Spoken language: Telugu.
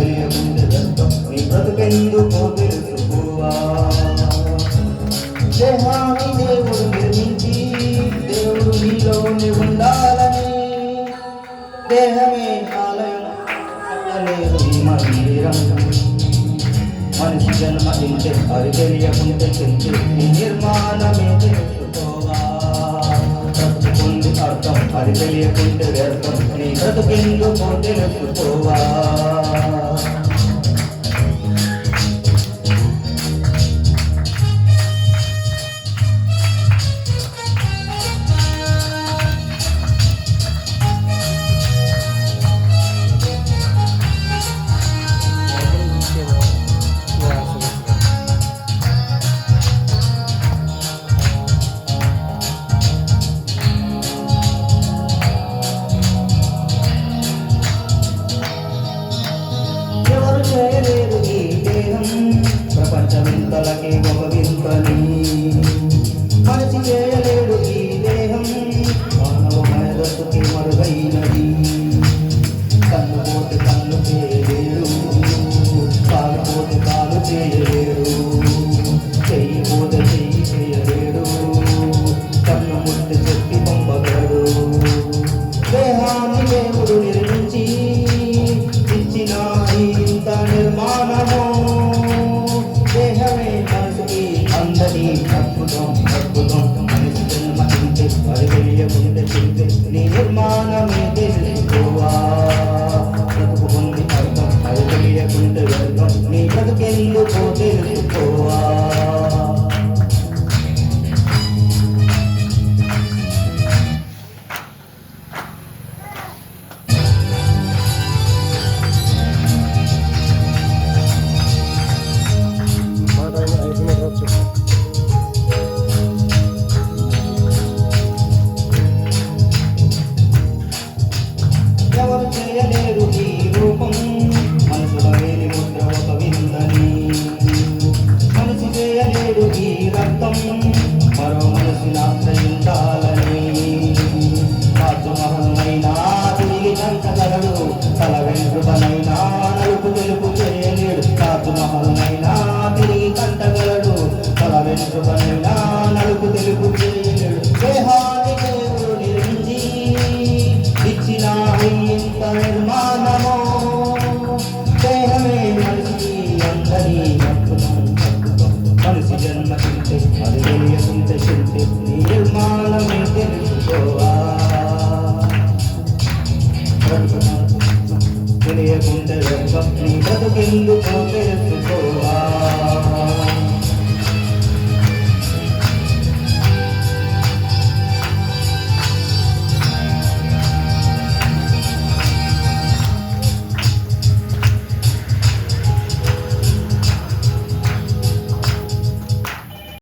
తెలియకుంటే నీ తెలుసుకోవా దేహాన్ని దేవుడు నిర్మించి దేవుడు నీలోనే ఉండాలని దేహమే ఆలయం మందిరం మనిషి జన్మ ఇంతే అది తెలియకుంటే చింతే నీ నిర్మాణమే తెలుసుకోవా బ్రతుకుంది అర్థం అది తెలియకుంటే వ్యర్థం నీ బ్రతుకెందుకు తెలుసుకోవా Chavito la que लग गई लोगों दिल खोआ Never be a little Música మనిషి జన్మ తెలియకుంటే చింతే నిర్మాణమే తెలుసుకోవా తెలియకుంటే నీ